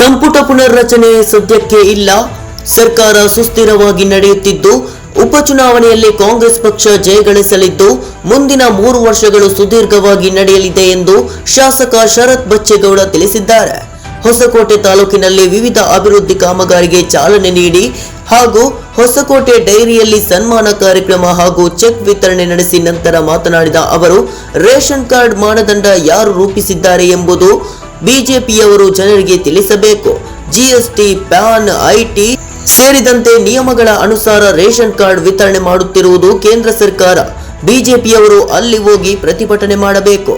ಸಂಪುಟ ಪುನರ್ರಚನೆ ಸದ್ಯಕ್ಕೆ ಇಲ್ಲ. ಸರ್ಕಾರ ಸುಸ್ಥಿರವಾಗಿ ನಡೆಯುತ್ತಿದ್ದು, ಉಪಚುನಾವಣೆಯಲ್ಲಿ ಕಾಂಗ್ರೆಸ್ ಪಕ್ಷ ಜಯಗಳಿಸಲಿದ್ದು ಮುಂದಿನ ಮೂರು ವರ್ಷಗಳು ಸುದೀರ್ಘವಾಗಿ ನಡೆಯಲಿದೆ ಎಂದು ಶಾಸಕ ಶರತ್ ಬಚ್ಚೇಗೌಡ ತಿಳಿಸಿದ್ದಾರೆ. ಹೊಸಕೋಟೆ ತಾಲೂಕಿನಲ್ಲಿ ವಿವಿಧ ಅಭಿವೃದ್ಧಿ ಕಾಮಗಾರಿಗೆ ಚಾಲನೆ ನೀಡಿ ಹಾಗೂ ಹೊಸಕೋಟೆ ಡೈರಿಯಲ್ಲಿ ಸನ್ಮಾನ ಕಾರ್ಯಕ್ರಮ ಹಾಗೂ ಚೆಕ್ ವಿತರಣೆ ನಡೆಸಿ ನಂತರ ಮಾತನಾಡಿದ ಅವರು, ರೇಷನ್ ಕಾರ್ಡ್ ಮಾನದಂಡ ಯಾರು ರೂಪಿಸಿದ್ದಾರೆ ಎಂಬುದು ಬಿಜೆಪಿಯವರು ಜನರಿಗೆ ತಿಳಿಸಬೇಕು. ಜಿಎಸ್ಟಿ ಪ್ಯಾನ್ ಐಟಿ ಸೇರಿದಂತೆ ನಿಯಮಗಳ ಅನುಸಾರ ರೇಷನ್ ಕಾರ್ಡ್ ವಿತರಣೆ ಮಾಡುತ್ತಿರುವುದು ಕೇಂದ್ರ ಸರ್ಕಾರ. ಬಿಜೆಪಿಯವರು ಅಲ್ಲಿ ಹೋಗಿ ಪ್ರತಿಭಟನೆ ಮಾಡಬೇಕು.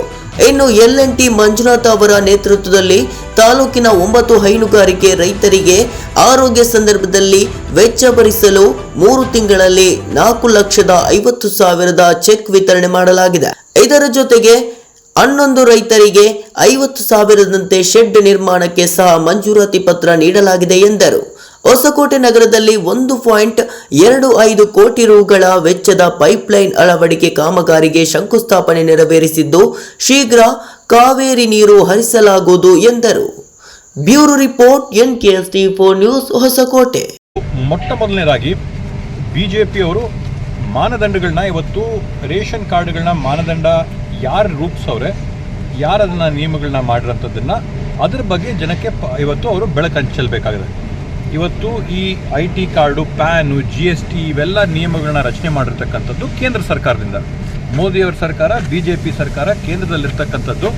ಇನ್ನು ಎಲ್ ಎನ್ ಟಿ ಮಂಜುನಾಥ್ ಅವರ ನೇತೃತ್ವದಲ್ಲಿ ತಾಲೂಕಿನ ಒಂಬತ್ತು ಹೈನುಗಾರಿಕೆ ರೈತರಿಗೆ ಆರೋಗ್ಯ ಸಂದರ್ಭದಲ್ಲಿ ವೆಚ್ಚ ಭರಿಸಲು ಮೂರು ತಿಂಗಳಲ್ಲಿ ನಾಲ್ಕು ಲಕ್ಷದ ಐವತ್ತು ಸಾವಿರದ ಚೆಕ್ ವಿತರಣೆ ಮಾಡಲಾಗಿದೆ. ಇದರ ಜೊತೆಗೆ ಹನ್ನೊಂದು ರೈತರಿಗೆ ಐವತ್ತು ಸಾವಿರದಂತೆ ಶೆಡ್ ನಿರ್ಮಾಣಕ್ಕೆ ಸಹ ಮಂಜೂರಾತಿ ಪತ್ರ ನೀಡಲಾಗಿದೆ ಎಂದರು. ಹೊಸಕೋಟೆ ನಗರದಲ್ಲಿ ಒಂದು ಪಾಯಿಂಟ್ ಎರಡು ಐದು ಕೋಟಿ ರುಗಳ ವೆಚ್ಚದ ಪೈಪ್ಲೈನ್ ಅಳವಡಿಕೆ ಕಾಮಗಾರಿಗೆ ಶಂಕುಸ್ಥಾಪನೆ ನೆರವೇರಿಸಿದ್ದು, ಶೀಘ್ರ ಕಾವೇರಿ ನೀರು ಹರಿಸಲಾಗುವುದು ಎಂದರು. Bureau report N K S T four news Hosakote. ಮೊಟ್ಟ ಮೊದಲನೇದಾಗಿ ಬಿಜೆಪಿಯವರು ಮಾನದಂಡಗಳನ್ನ ಇವತ್ತು ರೇಷನ್ ಕಾರ್ಡ್ಗಳನ್ನ ಮಾನದಂಡ ಯಾರು ರೂಪಿಸೋರೆ ಯಾರು ಅದನ್ನು ನಿಯಮಗಳನ್ನ ಮಾಡಿರೋಂಥದ್ದನ್ನು, ಅದ್ರ ಬಗ್ಗೆ ಜನಕ್ಕೆ ಇವತ್ತು ಅವರು ಬೆಳಕು ಚೆಲ್ಲಬೇಕಾಗಿದೆ ಇವತ್ತು ಈ I T card, PAN G S T ಇವೆಲ್ಲ ನಿಯಮಗಳನ್ನ ರಚನೆ ಮಾಡಿರ್ತಕ್ಕಂಥದ್ದು ಕೇಂದ್ರ ಸರ್ಕಾರದಿಂದ. ಮೋದಿಯವರ ಸರ್ಕಾರ ಬಿ ಜೆ ಪಿ ಸರ್ಕಾರ ಕೇಂದ್ರದಲ್ಲಿರ್ತಕ್ಕಂಥದ್ದು.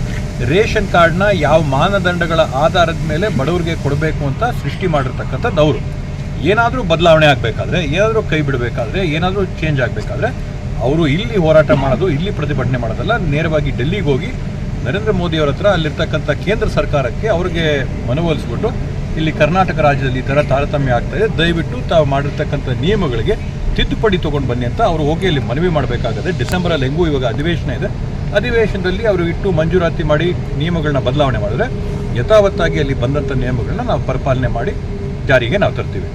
ರೇಷನ್ ಕಾರ್ಡ್ನ ಯಾವ ಮಾನದಂಡಗಳ ಆಧಾರದ ಮೇಲೆ ಬಡವರಿಗೆ ಕೊಡಬೇಕು ಅಂತ ಸೃಷ್ಟಿ ಮಾಡಿರ್ತಕ್ಕಂಥದ್ದು ಅವರು. ಏನಾದರೂ ಬದಲಾವಣೆ ಆಗಬೇಕಾದ್ರೆ, ಏನಾದರೂ ಕೈ ಬಿಡಬೇಕಾದ್ರೆ, ಏನಾದರೂ ಚೇಂಜ್ ಆಗಬೇಕಾದ್ರೆ ಅವರು ಇಲ್ಲಿ ಹೋರಾಟ ಮಾಡೋದು, ಇಲ್ಲಿ ಪ್ರತಿಭಟನೆ ಮಾಡೋದಲ್ಲ, ನೇರವಾಗಿ ಡೆಲ್ಲಿಗೆ ಹೋಗಿ ನರೇಂದ್ರ ಮೋದಿ ಅವರ ಹತ್ರ ಅಲ್ಲಿರ್ತಕ್ಕಂಥ ಕೇಂದ್ರ ಸರ್ಕಾರಕ್ಕೆ ಅವ್ರಿಗೆ ಮನವೊಲಿಸ್ಬಿಟ್ಟು ಇಲ್ಲಿ ಕರ್ನಾಟಕ ರಾಜ್ಯದಲ್ಲಿ ಈ ಥರ ತಾರತಮ್ಯ ಆಗ್ತಾ ದಯವಿಟ್ಟು ತಾವು ಮಾಡಿರ್ತಕ್ಕಂಥ ನಿಯಮಗಳಿಗೆ ತಿದ್ದುಪಡಿ ತೊಗೊಂಡು ಬನ್ನಿ ಅಂತ ಅವರು ಹೋಗಿ ಅಲ್ಲಿ ಮನವಿ ಮಾಡಬೇಕಾಗದೆ ಡಿಸೆಂಬರಲ್ಲಿ ಹೆಂಗೂ ಇವಾಗ ಅಧಿವೇಶನ ಇದೆ. ಅಧಿವೇಶನದಲ್ಲಿ ಅವರು ಇಟ್ಟು ಮಂಜೂರಾತಿ ಮಾಡಿ ನಿಯಮಗಳನ್ನ ಬದಲಾವಣೆ ಮಾಡಿದ್ರೆ ಯಥಾವತ್ತಾಗಿ ಅಲ್ಲಿ ಬಂದಂಥ ನಿಯಮಗಳನ್ನ ನಾವು ಪರಿಪಾಲನೆ ಮಾಡಿ ಜಾರಿಗೆ ನಾವು ತರ್ತೀವಿ.